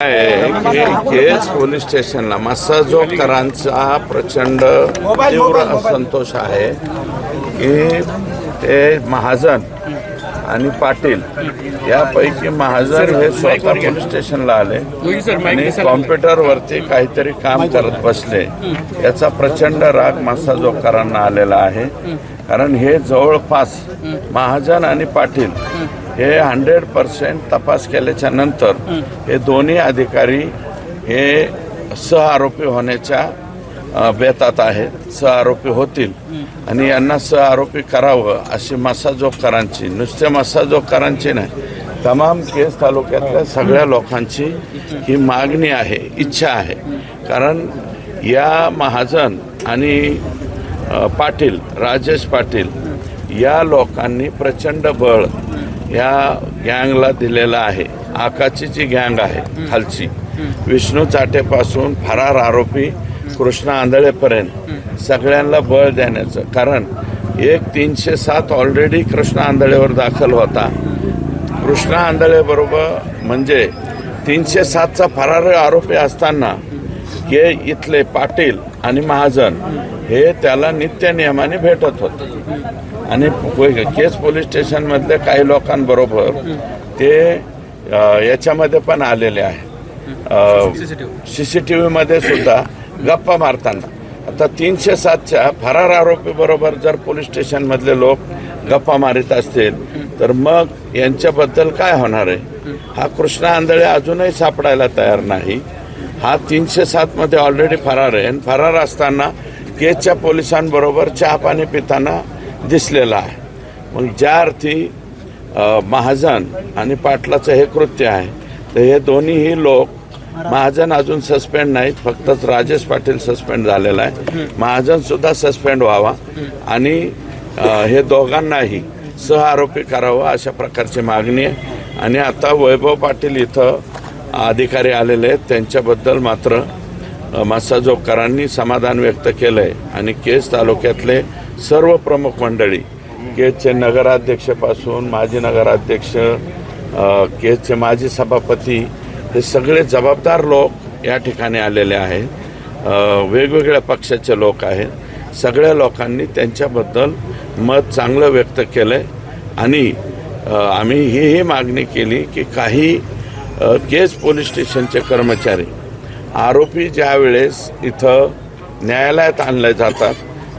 Kaij police स्टेशनला. मसाजोकरांचा प्रचंड तीव्र असंतोष आहे की ते महाजन आणि पाटील यापैकी महाजन हे स्वतः पोलीस स्टेशनला आले आणि कॉम्प्युटरवरती काहीतरी काम करत बसले. याचा प्रचंड राग मसाजोगकरांना आलेला आहे. कारण हे जवळपास महाजन आणि पाटील हे हंड्रेड पर्सेंट तपास केल्याच्यानंतर हे. दोन्ही अधिकारी हे सह आरोपी होण्याच्या बेतात आहेत. सह आरोपी होतील. आणि यांना सह आरोपी करावं अशी मसाजोगकरांची नुसत्या मसाजोगकरांची नाही तमाम केस तालुक्यातल्या सगळ्या लोकांची ही. मागणी आहे इच्छा आहे. कारण या महाजन आणि पाटील राजेश पाटील या लोकांनी प्रचंड बळ या गँगला दिलेला आहे. आकाची जी गँग आहे खालची. विष्णू चाटेपासून फरार आरोपी कृष्णा आंधळेपर्यंत सगळ्यांना बळ देण्याचं. कारण एक तीनशे सात ऑलरेडी कृष्णा आंधळेवर दाखल होता. कृष्णा आंधळे बरोबर म्हणजे तीनशे सातचा फरार आरोपी असताना हे इथले पाटील आणि महाजन हे त्याला नित्य नियमाने भेटत होते. आणि केस पोलीस स्टेशनमधल्या काही लोकांबरोबर ते याच्यामध्ये पण आलेले आहे सी सी टी व्हीमध्ये सुद्धा गप्पा मारताना. आता तीनशे सातच्या फरार आरोपी बरोबर जर पोलीस स्टेशनमधले लोक गप्पा मारित असतील तर मग यांच्याबद्दल काय होणार आहे? हा कृष्णा आंधळे अजूनही सापडायला तयार नाही. हा तीनशे सातमध्ये ऑलरेडी फरार आहे. आणि फरार असताना केसच्या पोलिसांबरोबर चहा पाणी पिताना दिसलेला आहे. मग ज्या अर्थी महाजन आणि पाटलाचं हे कृत्य आहे तर हे दोन्हीही लोक महाजन अजून सस्पेंड नाहीत फक्त राजेश पाटील सस्पेंड झालेला आहे. महाजन सुद्धा सस्पेंड व्हावा आणि हे दोघांनाही सह आरोपी करावं अशा प्रकारची मागणी आहे. आणि आता वैभव पाटील इथं अधिकारी आलेले आहेत. त्यांच्याबद्दल मात्र मसाजोगकरांनी समाधान व्यक्त केलं आहे आणि केस तालुक्यातले सर्व प्रमुख मंडळी केजचे नगराध्यक्षपासून माजी नगराध्यक्ष अ, माजी सभापती हे सगळे जबाबदार लोक या ठिकाणी आलेले आहेत. वेगवेगळ्या पक्षाचे लोक आहेत. सगळ्या लोकांनी त्यांच्याबद्दल मत चांगलं व्यक्त केलं आहे आणि आम्ही हीही मागणी केली की काही केस पोलीस स्टेशनचे कर्मचारी आरोपी ज्या वेळेस इथं न्यायालयात आणले जातात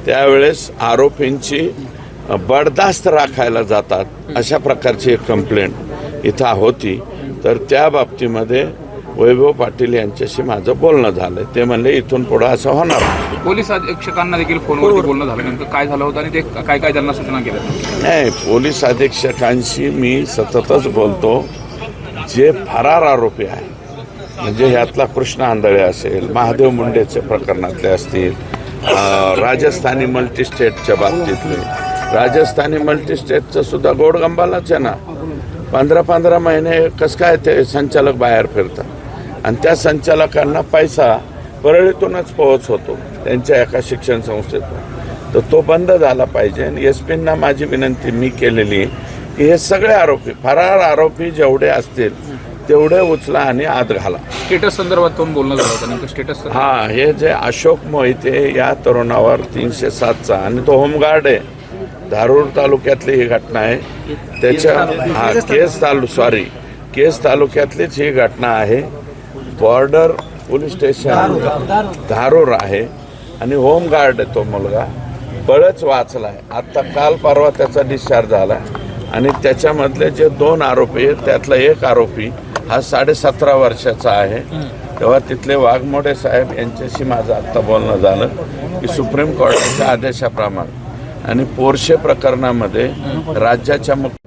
त्यावेळेस आरोपींची अ, बडदास्त राखायला जातात अशा प्रकारची एक कंप्लेंट इथं होती. तर त्या बाबतीमध्ये वैभव पाटील यांच्याशी माझं बोलणं झालं. ते म्हणले इथून पुढं असं होणार. पोलीस अधीक्षकांना देखील फोनवरती बोलणं झालं नेमकं काय झालं होतं आणि ते काय काय त्यांना सूचना केल्या? नाही पोलीस अधीक्षकांशी मी सततच बोलतो. जे फरार आरोपी आहे म्हणजे ह्यातला कृष्ण आंधळे असेल महादेव मुंडेचे प्रकरणातले असतील राजस्थानी मल्टीस्टेटच्या बाबतीतले. राजस्थानी मल्टीस्टेटचं सुद्धा गोडगंबालाच आहे ना. पंधरा पंधरा महिने कसं काय ते संचालक बाहेर फिरतात. आणि त्या संचालकांना पैसा परळीतूनच पोहोच होतो त्यांच्या एका शिक्षण संस्थेतून. तर तो बंद झाला पाहिजे आणि एस पींना माझी विनंती मी केलेली आहे की हे सगळे आरोपी फरार आरोपी जेवढे असतील तेवढे उचला आणि आत घाला. स्टेटस संदर्भात पण बोलणं झालं होतं? नेमकं स्टेटस हा हे जे अशोक मोहिते या तरुणावर तीनशे सातचा आणि तो होमगार्ड आहे. धारूर तालुक्यातली ही घटना आहे. त्याच्या हा केस तालु सॉरी केस तालुक्यातलीच ही घटना आहे. बॉर्डर पोलीस स्टेशन धारूर आहे. आणि होमगार्ड आहे तो मुलगा. बळच वाचला आहे आत्ता काल परवा त्याचा डिस्चार्ज झाला. आणि त्याच्यामधले जे दोन आरोपी आहेत त्यातला एक आरोपी हा साडेसतरा वर्षाचा आहे. तेव्हा तिथले वाघमोडे साहेब यांच्याशी माझं आत्ता बोलणं झालं की सुप्रीम कोर्टाच्या आदेशाप्रमाणे आणि पोरशे प्रकरणामध्ये राज्याच्या मुख्य